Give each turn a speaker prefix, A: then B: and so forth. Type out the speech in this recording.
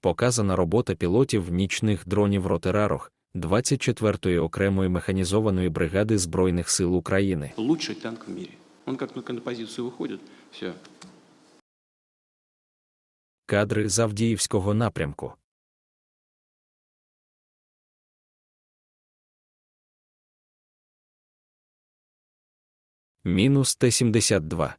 A: Показана робота пілотів нічних дронів Ротерарох 24-ї окремої механізованої бригади Збройних сил України.
B: Лучший танк в мірі. Він як тільки на позицію виходить, все.
A: Кадри з Авдіївського напрямку. Мінус Т-72.